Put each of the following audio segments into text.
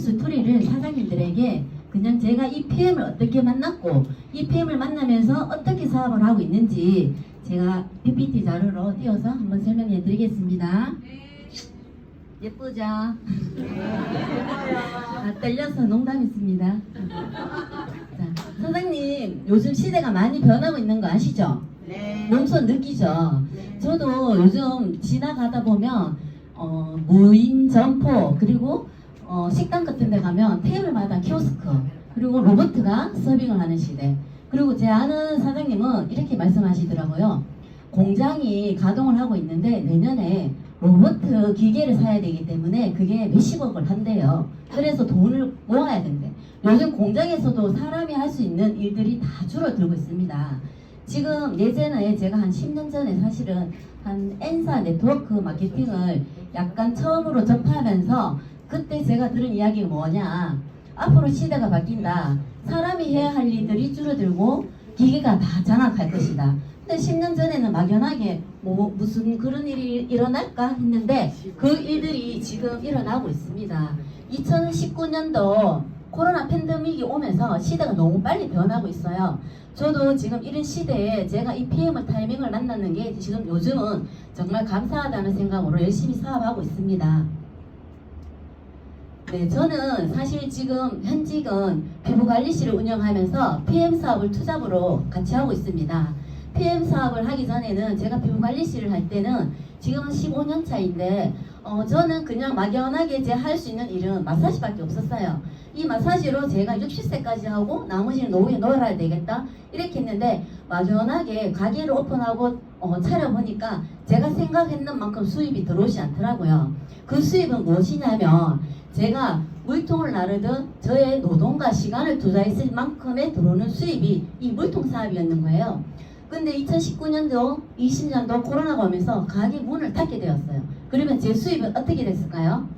스토리를 사장님들에게 그냥 제가 이 PM을 어떻게 만났고 이 PM을 만나면서 어떻게 사업을 하고 있는지 제가 PPT 자료로 띄워서 한번 설명해 드리겠습니다. 예쁘죠? 아, 떨려서 농담했습니다. 자, 선생님, 요즘 시대가 많이 변하고 있는 거 아시죠? 네. 몸소 느끼죠? 저도 요즘 지나가다 보면 어, 무인 점포 그리고 어, 식당 같은 데 가면 테이블마다 키오스크 그리고 로봇가 서빙을 하는 시대. 그리고 제 아는 사장님은 이렇게 말씀하시더라고요. 공장이 가동을 하고 있는데 내년에 로봇 기계를 사야 되기 때문에 그게 몇십억을 한대요. 그래서 돈을 모아야 된대. 요즘 공장에서도 사람이 할 수 있는 일들이 다 줄어들고 있습니다. 지금 예전에 제가 한 10년 전에 사실은 한 N사 네트워크 마케팅을 약간 처음으로 접하면서 그때 제가 들은 이야기가 뭐냐? 앞으로 시대가 바뀐다. 사람이 해야 할 일들이 줄어들고 기계가 다 장악할 것이다. 근데 10년 전에는 막연하게 뭐 무슨 그런 일이 일어날까 했는데 그 일들이 지금 일어나고 있습니다. 2019년도 코로나 팬데믹이 오면서 시대가 너무 빨리 변하고 있어요. 저도 지금 이런 시대에 제가 이 PM을 타이밍을 만났는 게 지금 요즘은 정말 감사하다는 생각으로 열심히 사업하고 있습니다. 네, 저는 사실 지금 현직은 피부관리실을 운영하면서 PM 사업을 투잡으로 같이 하고 있습니다. PM 사업을 하기 전에는 제가 피부관리실을 할 때는 지금은 15년 차인데 어, 저는 그냥 막연하게 제 할 수 있는 일은 마사지밖에 없었어요. 이 마사지로 제가 60세까지 하고 나머지는 노후에 놀아야 되겠다 이렇게 했는데 막연하게 가게를 오픈하고 어, 차려보니까 제가 생각했는 만큼 수입이 들어오지 않더라고요. 그 수입은 무엇이냐면 제가 물통을 나르듯 저의 노동과 시간을 투자했을 만큼의 들어오는 수입이 이 물통 사업이었는 거예요. 근데 2019년도, 20년도 코로나가 오면서 가게 문을 닫게 되었어요. 그러면 제 수입은 어떻게 됐을까요?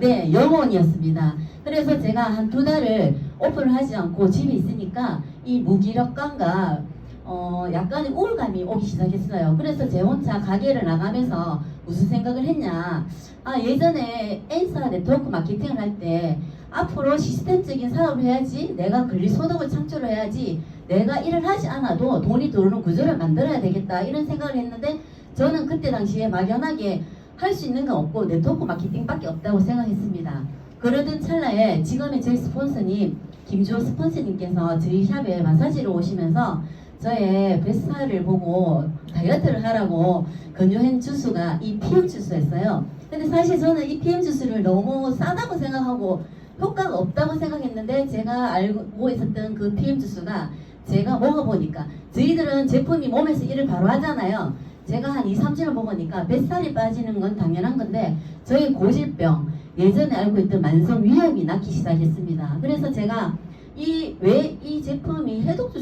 네, 영원이었습니다. 그래서 제가 한 두 달을 오픈을 하지 않고 집에 있으니까 이 무기력감과 어, 약간의 우울감이 오기 시작했어요. 그래서 제 혼자 가게를 나가면서 무슨 생각을 했냐. 아, 예전에 N사 네트워크 마케팅을 할 때 앞으로 시스템적인 사업을 해야지 내가 근리 소득을 창출을 해야지 내가 일을 하지 않아도 돈이 들어오는 구조를 만들어야 되겠다 이런 생각을 했는데 저는 그때 당시에 막연하게 할 수 있는 건 없고 네트워크 마케팅밖에 없다고 생각했습니다. 그러던 찰나에 지금의 저희 스폰서님 김주호 스폰서님께서 저희 샵에 마사지를 오시면서 저의 베스트를 보고 다이어트를 하라고 권유한 주스가 이 PM 주스였어요. 근데 사실 저는 이 PM 주스를 너무 싸다고 생각하고 효과가 없다고 생각했는데 제가 알고 있었던 그 PM 주스가 제가 먹어보니까 저희들은 제품이 몸에서 일을 바로 하잖아요. 제가 한 2, 3주를 먹으니까 뱃살이 빠지는 건 당연한 건데 저희 고질병 예전에 알고 있던 만성 위염이 낫기 시작했습니다. 그래서 제가 이 왜 이 제품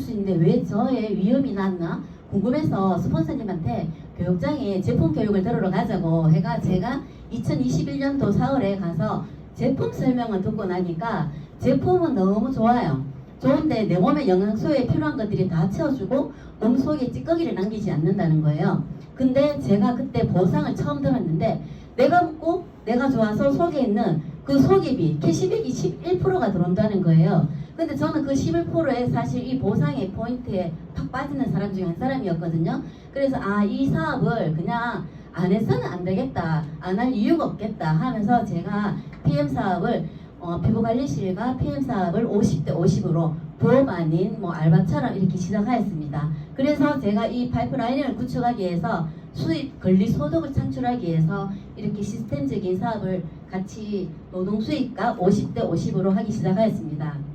이 해독 주스인데 왜 저의 위염이 낫나 궁금해서 스폰서님한테 교육장에 제품 교육을 들으러 가자고 해가 제가 2021년도 4월에 가서 제품 설명을 듣고 나니까 제품은 너무 좋아요. 좋은데 내 몸의 영양소에 필요한 것들이 다 채워주고 몸 속에 찌꺼기를 남기지 않는다는 거예요. 근데 제가 그때 보상을 처음 들었는데 내가 먹고 내가 좋아서 속에 있는 그 소개비 캐시백이 11%가 들어온다는 거예요. 근데 저는 그 11%에 사실 이 보상의 포인트에 팍 빠지는 사람 중에 한 사람이었거든요. 그래서 아 이 사업을 그냥 안 해서는 안 되겠다. 안 할 이유가 없겠다 하면서 제가 PM 사업을 어, 피부관리실과 PM 사업을 50대 50으로 부업 아닌 뭐 알바처럼 이렇게 시작하였습니다. 그래서 제가 이 파이프라인을 구축하기 위해서 수입 권리 소득을 창출하기 위해서 이렇게 시스템적인 사업을 같이 노동 수입과 50대 50으로 하기 시작하였습니다.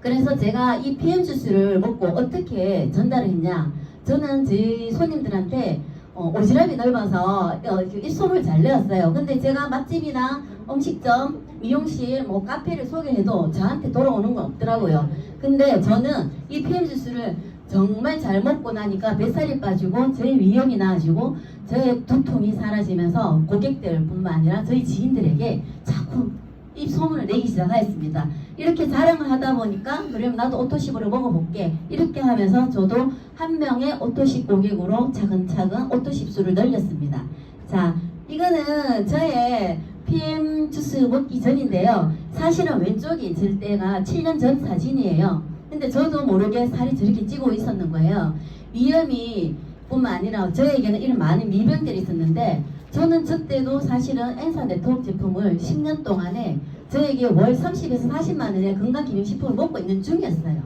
그래서 제가 이 PM 주스를 먹고 어떻게 전달을 했냐? 저는 저희 손님들한테 어, 오지랖이 넓어서 어, 입소문을 잘 내었어요. 근데 제가 맛집이나 음식점, 미용실, 뭐 카페를 소개해도 저한테 돌아오는 건 없더라고요. 근데 저는 이 PM 주스를 정말 잘 먹고 나니까 뱃살이 빠지고 저의 위염이 나아지고 저의 두통이 사라지면서 고객들뿐만 아니라 저희 지인들에게 자꾸 이 소문을 내기 시작하였습니다. 이렇게 자랑을 하다 보니까 그럼 나도 오토십으로 먹어볼게 이렇게 하면서 저도 한 명의 오토십 고객으로 차근차근 오토십 수를 늘렸습니다. 자 이거는 저의 PM 주스 먹기 전인데요. 사실은 왼쪽에 있을 때가 7년 전 사진이에요. 근데 저도 모르게 살이 저렇게 찌고 있었는 거예요. 위험이 뿐만 아니라 저에게는 이런 많은 미병들이 있었는데 저는 저때도 사실은 엔사 네트워크 제품을 10년 동안에 저에게 월 30에서 40만 원의 건강기능식품을 먹고 있는 중이었어요.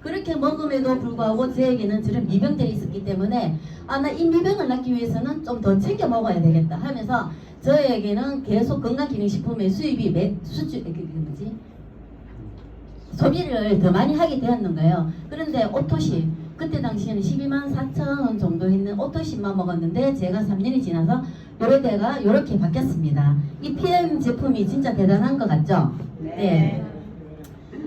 그렇게 먹음에도 불구하고 저에게는 저런 미병들이 있었기 때문에 아 나 이 미병을 낫기 위해서는 좀 더 챙겨 먹어야 되겠다 하면서 저에게는 계속 건강기능식품의 수입이 매 수주 그, 그 뭐지 소비를 더 많이 하게 되었는 거예요. 그런데 오토시 그때 당시에는 12만 4천 원 정도 있는 오토시만 먹었는데 제가 3년이 지나서 때가 요렇게 바뀌었습니다. 이 PM 제품이 진짜 대단한 것 같죠? 네.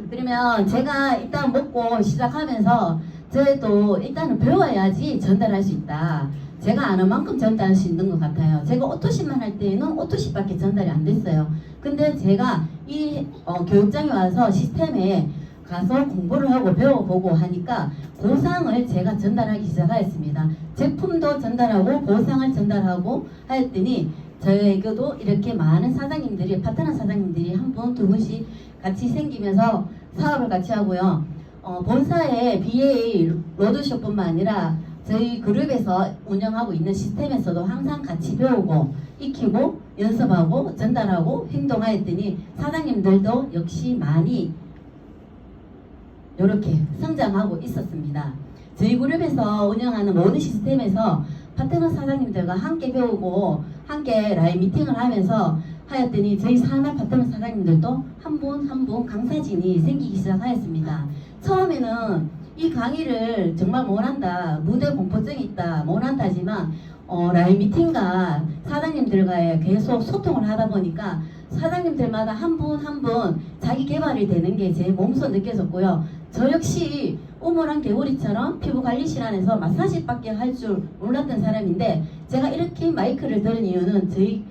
그러면 제가 일단 먹고 시작하면서 저희도 일단은 배워야지 전달할 수 있다. 제가 아는 만큼 전달할 수 있는 것 같아요. 제가 오토십만 할 때는 오토십밖에 전달이 안 됐어요. 근데 제가 이 어, 교육장에 와서 시스템에 가서 공부를 하고 배워보고 하니까 보상을 제가 전달하기 시작하였습니다. 제품도 전달하고 보상을 전달하고 하였더니 저에게도 이렇게 많은 사장님들이 파트너 사장님들이 한 분 두 분씩 같이 생기면서 사업을 같이 하고요. 어, 본사의 BA 로드숍뿐만 아니라 저희 그룹에서 운영하고 있는 시스템에서도 항상 같이 배우고 익히고 연습하고 전달하고 행동하였더니 사장님들도 역시 많이 이렇게 성장하고 있었습니다. 저희 그룹에서 운영하는 모든 시스템에서 파트너 사장님들과 함께 배우고 함께 라이브 미팅을 하면서 하였더니 저희 산업 파트너 사장님들도 한 분 한 분 강사진이 생기기 시작하였습니다. 처음에는 이 강의를 정말 못한다, 무대 공포증이 있다, 못한다 하지만 어, 라이브 미팅과 사장님들과의 계속 소통을 하다 보니까 사장님들마다 한 분 한 분 자기 개발이 되는 게 제 몸소 느껴졌고요. 저 역시 우물한 개구리처럼 피부 관리 실 안에서 마사지밖에 할 줄 몰랐던 사람인데 제가 이렇게 마이크를 들은 이유는 저희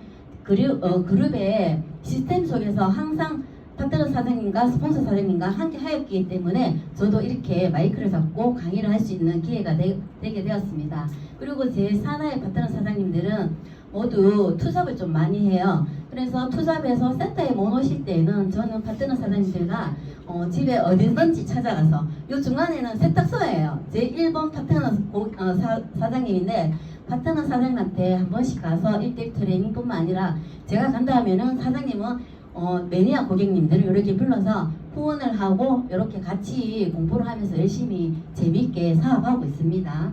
그룹, 어, 그룹의 시스템 속에서 항상 파트너 사장님과 스폰서 사장님과 함께 하였기 때문에 저도 이렇게 마이크를 잡고 강의를 할 수 있는 기회가 되, 게 되었습니다. 그리고 제 산하의 파트너 사장님들은 모두 투잡을 좀 많이 해요. 그래서 투잡에서 센터에 못 오실 때에는 저는 파트너 사장님들과 어, 집에 어디든지 찾아가서 요 중간에는 세탁소예요. 제 1번 파트너 고, 어, 사, 사장님인데 파트너 사장님한테 한 번씩 가서 1대1 트레이닝뿐만 아니라 제가 간다 하면은 사장님은 어, 매니아 고객님들을 이렇게 불러서 후원을 하고 이렇게 같이 공부를 하면서 열심히 재미있게 사업하고 있습니다.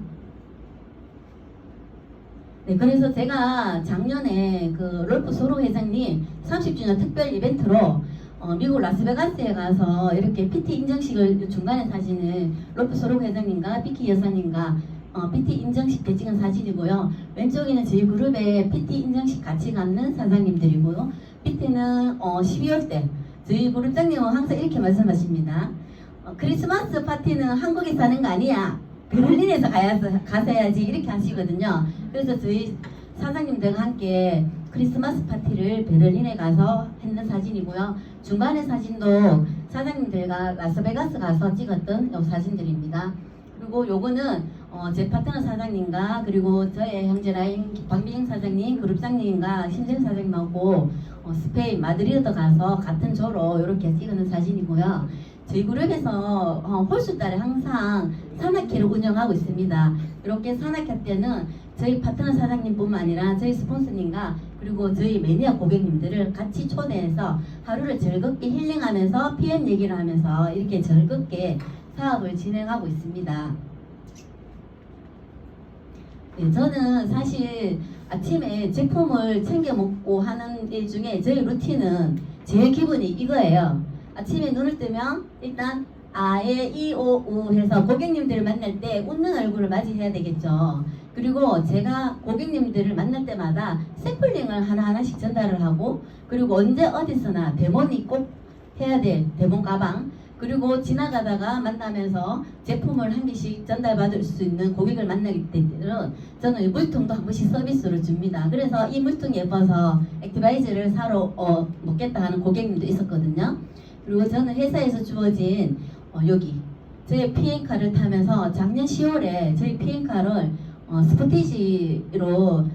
네, 그래서 제가 작년에 그 롤프 소로 회장님 30주년 특별 이벤트로 어, 미국 라스베가스에 가서 이렇게 PT 인정식을 중간에 사진을 롤프 소로 회장님과 비키 여사님과 어, PT 인정식 때 찍은 사진이고요. 왼쪽에는 저희 그룹에 PT 인정식 같이 갖는 사장님들이고요. 밑에는 어, 12월 때 저희 그룹장님은 항상 이렇게 말씀하십니다. 어, 크리스마스 파티는 한국에서 하는 거 아니야. 베를린에서 가야, 가서 해야지 이렇게 하시거든요. 그래서 저희 사장님들과 함께 크리스마스 파티를 베를린에 가서 했는 사진이고요. 중간에 사진도 사장님들과 라스베가스 가서 찍었던 요 사진들입니다. 그리고 요거는 어, 제 파트너 사장님과 그리고 저의 형제 라인 박미영 사장님, 그룹장님과 신재 사장님하고 어, 스페인 마드리드 가서 같은 조로 이렇게 찍는 사진이고요. 저희 그룹에서 어, 홀수달에 항상 산악회를 운영하고 있습니다. 이렇게 산악회 때는 저희 파트너 사장님뿐만 아니라 저희 스폰서님과 그리고 저희 매니아 고객님들을 같이 초대해서 하루를 즐겁게 힐링하면서 PM 얘기를 하면서 이렇게 즐겁게 사업을 진행하고 있습니다. 네, 저는 사실 아침에 제품을 챙겨 먹고 하는 일 중에 저희 루틴은 제 기분이 이거예요. 아침에 눈을 뜨면 일단 아에 이오우 해서 고객님들을 만날 때 웃는 얼굴을 맞이해야 되겠죠. 그리고 제가 고객님들을 만날 때마다 샘플링을 하나하나씩 전달을 하고 그리고 언제 어디서나 데몬이 꼭 해야 될 데몬 가방 그리고 지나가다가 만나면서 제품을 한 개씩 전달받을 수 있는 고객을 만나기 때는 저는 이 물통도 한 번씩 서비스로 줍니다. 그래서 이 물통 예뻐서 액티바이저를 사러 어, 먹겠다 하는 고객님도 있었거든요. 그리고 저는 회사에서 주어진 어, 여기 저희 피엔카를 타면서 작년 10월에 저희 피엔카를 어, 스포티지로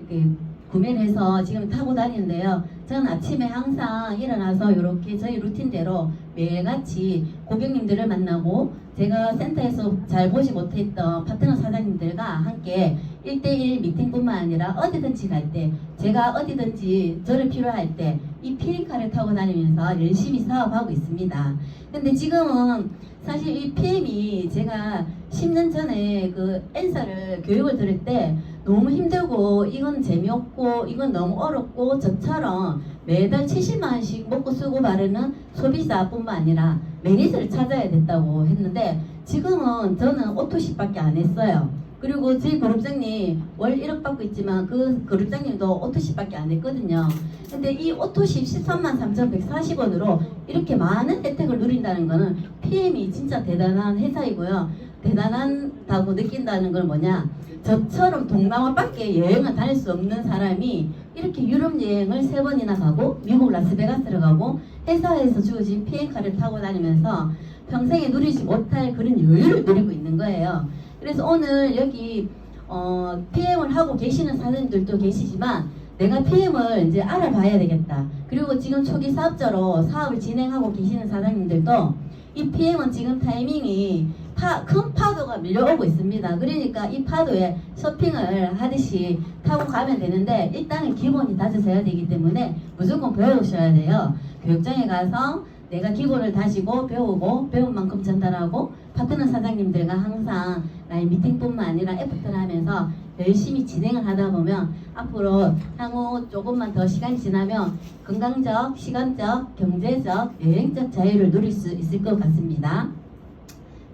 이렇게 구매를 해서 지금 타고 다니는데요. 저는 아침에 항상 일어나서 이렇게 저희 루틴대로 매일같이 고객님들을 만나고 제가 센터에서 잘 보지 못했던 파트너 사장님들과 함께 1대1 미팅뿐만 아니라 어디든지 갈 때 제가 어디든지 저를 필요할 때 이 피리카를 타고 다니면서 열심히 사업하고 있습니다. 근데 지금은 사실 이 PM이 제가 10년 전에 그 엔사를 교육을 들을 때 너무 힘들고 이건 재미없고 이건 너무 어렵고 저처럼 매달 70만 원씩 먹고 쓰고 바르는 소비자뿐만 아니라 매니저를 찾아야 됐다고 했는데 지금은 저는 오토십밖에 안 했어요. 그리고 저희 그룹장님 월 1억 받고 있지만 그 그룹장님도 오토십밖에 안 했거든요. 근데 이 오토십 13만 3,140원으로 이렇게 많은 혜택을 누린다는 거는 PM이 진짜 대단한 회사이고요. 대단하다고 느낀다는 건 뭐냐? 저처럼 동남아 밖에 여행을 다닐 수 없는 사람이 이렇게 유럽 여행을 세 번이나 가고 미국 라스베가스를 가고 회사에서 주어진 비행카를 타고 다니면서 평생에 누리지 못할 그런 여유를 누리고 있는 거예요. 그래서 오늘 여기 어, PM을 하고 계시는 사장님들도 계시지만 내가 PM을 이제 알아봐야 되겠다. 그리고 지금 초기 사업자로 사업을 진행하고 계시는 사장님들도 이 PM은 지금 타이밍이 파, 큰 파도가 밀려오고 있습니다. 그러니까 이 파도에 서핑을 하듯이 타고 가면 되는데 일단은 기본이 다져져야 되기 때문에 무조건 배우셔야 돼요. 교육장에 가서 내가 기본을 다지고 배우고 배운 만큼 전달하고 파트너 사장님들과 항상 나의 미팅뿐만 아니라 애프터를 하면서 열심히 진행을 하다 보면 앞으로 향후 조금만 더 시간이 지나면 건강적, 시간적, 경제적, 여행적 자유를 누릴 수 있을 것 같습니다.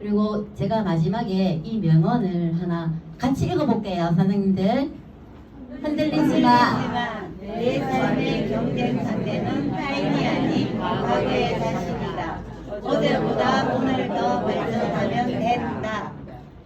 그리고 제가 마지막에 이 명언을 하나 같이 읽어볼게요, 사장님들. 흔들리지 마. 내 삶의 경쟁 상대는 타인이 아닌 과거의 자신이다. 어제보다 오늘 더 발전하면.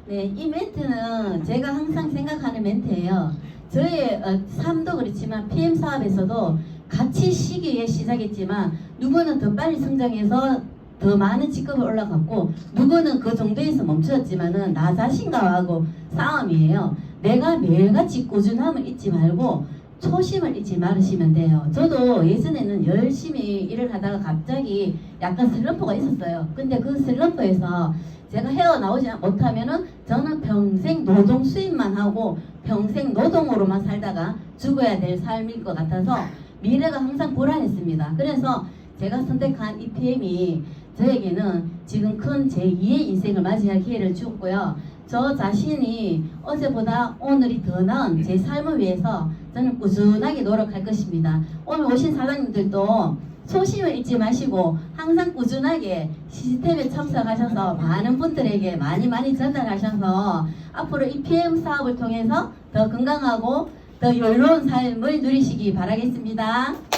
네, 이 멘트는 제가 항상 생각하는 멘트예요. 저의 어, 삶도 그렇지만 PM 사업에서도 같이 시기에 시작했지만 누구는 더 빨리 성장해서 더 많은 직급을 올라갔고 누구는 그 정도에서 멈추었지만은 나 자신과하고 싸움이에요. 내가 매일같이 꾸준함을 잊지 말고 초심을 잊지 말으시면 돼요. 저도 예전에는 열심히 일을 하다가 갑자기 약간 슬럼프가 있었어요. 근데 그 슬럼프에서 제가 헤어나오지 못하면은 저는 평생 노동 수입만 하고 평생 노동으로만 살다가 죽어야 될 삶일 것 같아서 미래가 항상 불안했습니다. 그래서 제가 선택한 이 PM이 저에게는 지금 큰 제2의 인생을 맞이할 기회를 주었고요. 저 자신이 어제보다 오늘이 더 나은 제 삶을 위해서 저는 꾸준하게 노력할 것입니다. 오늘 오신 사장님들도 초심을 잊지 마시고 항상 꾸준하게 시스템에 참석하셔서 많은 분들에게 많이 많이 전달하셔서 앞으로 이 PM 사업을 통해서 더 건강하고 더 여유로운 삶을 누리시기 바라겠습니다.